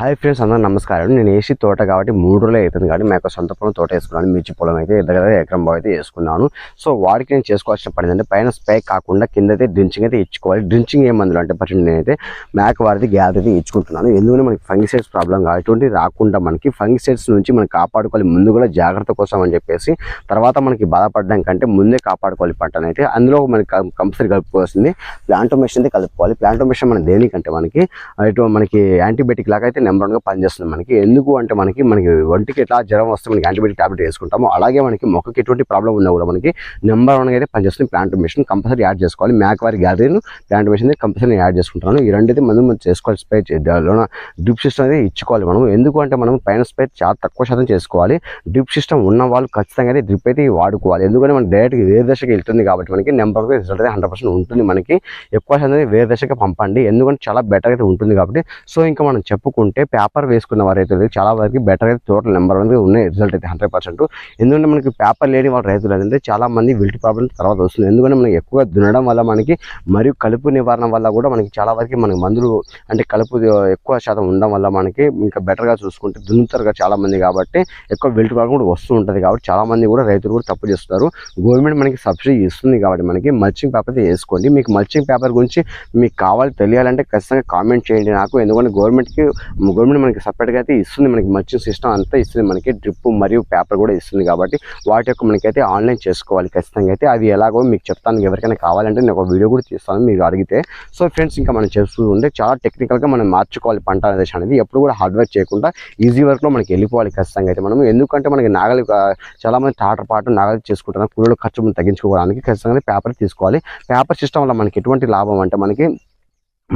Hi friends అందరూ నమస్కారం. నేను ఏసీ తోట కాబట్టి మూడు రోజులు అవుతుంది కాబట్టి మా యొక్క సొంత పొలం తోట వేసుకున్నాను. మిర్చి పొలం అయితే దగ్గర ఎకరం బాగా అయితే వేసుకున్నాను. సో వాడికి నేను చేసుకోవాల్సిన పని అంటే పైన స్పైక్ కాకుండా కింద అయితే డ్రించింగ్ అయితే ఇచ్చుకోవాలి. డ్రించింగ్ ఏ మందులు అంటే ఫస్ట్ నేనైతే మ్యాక్ వారిది గ్యాప్ అయితే ఇచ్చుకుంటున్నాను. ఎందుకంటే మనకి ఫంగిసైడ్స్ ప్రాబ్లం కాబట్టి రాకుండా మనకి ఫంగిసైడ్స్ నుంచి మనం కాపాడుకోవాలి. ముందు కూడా జాగ్రత్త కోసం అని చెప్పేసి తర్వాత మనకి బాధపడడం కంటే ముందే కాపాడుకోవాలి పంటను అయితే. అందులో మనకి కంపల్సరీ కలుపుకోవాల్సింది ప్లాంటోమేషన్ అయితే కలుపుకోవాలి. ప్లాంటోమేషన్ మన దేనికంటే మనకి ఇటు మనకి యాంటీబయాటిక్ లాగా అయితే నెంబర్ వన్గా పనిచేస్తుంది మనకి. ఎందుకు అంటే మనకి మనకి ఒంటికి ఎట్లా జ్వరం వస్తే మనకి యాంటీబయాటిక్ టాబ్లెట్ వేసుకుంటాము అలాగే మనకి మొక్కకి ఎటువంటి ప్రాబ్లం ఉన్నా కూడా మనకి నెంబర్ వన్గా అయితే పనిచేస్తుంది ప్లాంటోమేషన్ కంపల్సరీ యాడ్ చేసుకోవాలి. మ్యాక్ ప్లాంట్ మిషన్ ప్లాంటోమేషన్ కంపల్సరీ యాడ్ చేసుకుంటాను. ఈ రెండైతే మనం మనం చేసుకోవాలి. స్ప్రే లోన డ్రిప్ సిస్టమ్ అయితే ఇచ్చుకోవాలి మనం. ఎందుకు అంటే మనం పైన స్ప్రే చాలా తక్కువ శాతం చేసుకోవాలి. డ్రిప్ సిస్టమ్ ఉన్న వాళ్ళు ఖచ్చితంగా అయితే డ్రిప్ అయితే వాడుకోవాలి. ఎందుకంటే మనం డైరెక్ట్గా వేరే దశకి వెళ్తుంది కాబట్టి మనకి నెంబర్ రిజల్ట్ అయితే హండ్రెడ్ పర్సెంట్ ఉంటుంది మనకి. ఎక్కువ శాతం అయితే వేరే దశకి పంపండి. ఎందుకంటే చాలా బెటర్ అయితే ఉంటుంది కాబట్టి. సో ఇంకా మనం చెప్పుకుంటే పేపర్ వేసుకున్న వారైతే చాలా వరకు బెటర్ అయితే టోటల్ నెంబర్ వన్ ఉన్నాయి. రిజల్ట్ అయితే హండ్రెడ్ పర్సెంట్ ఎందుకంటే మనకి పేపర్ లేని వాళ్ళ రైతులు ఏంటంటే చాలా మంది విల్ట్ ప్రాబ్లమ్ తర్వాత వస్తుంది. ఎందుకంటే మనకి ఎక్కువ దున్నడం వల్ల మనకి మరియు కలుపు నివారణ వల్ల కూడా మనకి చాలా వరకు మనకి మందులు అంటే కలుపు ఎక్కువ శాతం ఉండడం వల్ల మనకి ఇంకా బెటర్గా చూసుకుంటే దున్నుతారు చాలా మంది కాబట్టి ఎక్కువ విల్ట్ ప్రాబ్లం కూడా వస్తూ ఉంటుంది కాబట్టి చాలా మంది కూడా రైతులు కూడా తప్పు చేస్తున్నారు. గవర్నమెంట్ మనకి సబ్సిడీ ఇస్తుంది కాబట్టి మనకి మల్చింగ్ పేపర్ అయితే వేసుకోండి. మీకు మల్చింగ్ పేపర్ గురించి మీకు కావాలి తెలియాలంటే ఖచ్చితంగా కామెంట్ చేయండి నాకు. ఎందుకంటే గవర్నమెంట్కి గవర్నమెంట్ మనకి సపరేట్గా అయితే ఇస్తుంది. మనకి మర్చింగ్ సిస్టమ్ అంతా ఇస్తుంది. మనకి డ్రిప్ మరియు పేపర్ కూడా ఇస్తుంది కాబట్టి వాటి యొక్క మనకైతే ఆన్లైన్ చేసుకోవాలి. ఖచ్చితంగా అయితే అవి ఎలాగో మీకు చెప్తాను. ఎవరికైనా కావాలంటే నేను ఒక వీడియో కూడా తీస్తాను. మీరు అడిగితే. సో ఫ్రెండ్స్ ఇంకా మనం చేస్తూ ఉంటే చాలా టెక్నికల్గా మనం మార్చుకోవాలి పంట అనేది అనేది. ఎప్పుడు కూడా హార్డ్ వర్క్ చేయకుండా ఈజీ వర్క్లో మనకి వెళ్ళిపోవాలి ఖచ్చితంగా అయితే మనం ఎందుకంటే మనకి నాగలి చాలామంది చాలా మంది టాటర్ పాటు నాగలి చేసుకుంటున్నారు కూలీల ఖర్చు తగ్గించుకోవడానికి ఖచ్చితంగా పేపర్ తీసుకోవాలి. పేపర్ సిస్టమ్ వల్ల మనకి ఎటువంటి లాభం అంటే మనకి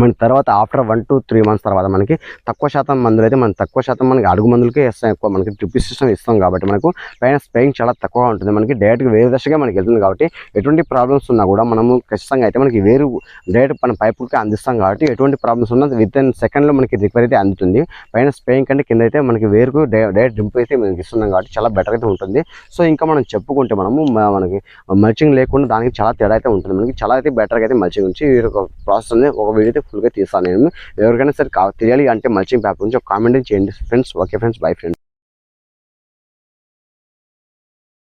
మన తర్వాత after one two three months తర్వాత మనకి తక్కువ శాతం మందులు అయితే మనం తక్కువ శాతం మనకి అడుగు మందులకే ఇస్తాం ఎక్కువ. మనకి డ్రిప్ సిస్టమ్ ఇస్తాం కాబట్టి మనకు పైన స్ప్రేయింగ్ చాలా తక్కువ ఉంటుంది. మనకి డైరెక్ట్గా వేరు దశగా మనకి వెళ్తుంది కాబట్టి ఎటువంటి ప్రాబ్లమ్స్ ఉన్నా కూడా మనము ఖచ్చితంగా అయితే మనకి వేరు డైరెక్ట్ మన పైపులకి అందిస్తాం కాబట్టి ఎటువంటి ప్రాబ్లమ్స్ ఉన్నా విత్ ఇన్ సెకండ్లో మనకి రిక్వైర్ అయితే అందుతుంది. పైన స్ప్రేయింగ్ కంటే కింద అయితే మనకి వేరుకు డైరెక్ట్ డ్రింప్ అయితే మనకి ఇస్తున్నాం కాబట్టి చాలా బెటర్ అయితే ఉంటుంది. సో ఇంకా మనం చెప్పుకుంటే మనము మనకి మల్చింగ్ లేకుండా దానికి చాలా తేడా అయితే ఉంటుంది. మనకి చాలా అయితే బెటర్గా అయితే మల్చింగ్ నుంచి ఈ ఒక ప్రాసెస్ అనేది ఒక వీడియో అయితే తీస్తాను నేను. ఎవరికైనా సరే తెలియాలి అంటే మల్చింగ్ పేపర్ గురించి ఒక కామెంట్ చేయండి. Friends okay friends bye friends